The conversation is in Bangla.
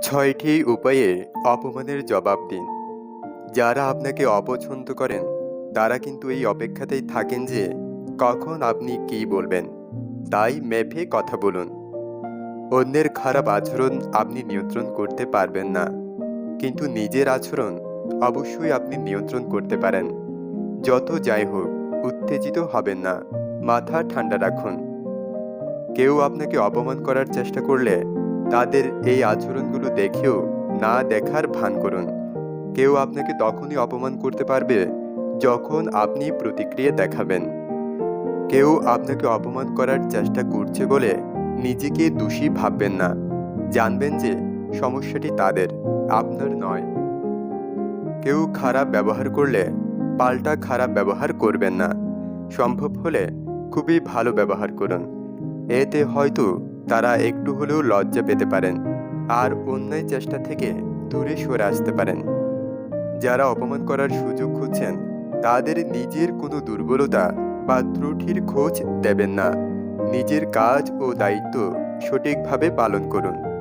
ছয়টি উপায়ে অপমানের জবাব দিন। যারা আপনাকে অপছন্দ করেন, তারা কিন্তু এই অপেক্ষাতেই থাকেন যে, কখন আপনি কী বলবেন। তাই মেপে কথা বলুন। অন্যের খারাপ আচরণ আপনি নিয়ন্ত্রণ করতে পারবেন না। কিন্তু নিজের আচরণ অবশ্যই আপনি নিয়ন্ত্রণ করতে পারেন। যত যাই হোক, উত্তেজিত হবেন না। মাথা ঠান্ডা রাখুন। কেউ আপনাকে অপমান করার চেষ্টা করলে তাদের এই আচরণগুলো দেখেও না দেখার ভান করুন। কেউ আপনাকে তখনই অপমান করতে পারবে যখন আপনি প্রতিক্রিয়া দেখাবেন। কেউ আপনাকে অপমান করার চেষ্টা করছে বলে নিজেকে দোষী ভাববেন না। জানবেন যে সমস্যাটি তাদের, আপনার নয়। কেউ খারাপ ব্যবহার করলে পাল্টা খারাপ ব্যবহার করবেন না। সম্ভব হলে খুবই ভালো ব্যবহার করুন। এতে হয়তো তারা একটু হলেও লজ্জা পেতে পারেন আর অন্যায় চেষ্টা থেকে দূরে সরে আসতে পারেন। যারা অপমান করার সুযোগ খুঁজছেন, তাদের নিজের কোনো দুর্বলতা বা ত্রুটির খোঁজ দেবেন না। নিজের কাজ ও দায়িত্ব সঠিকভাবে পালন করুন।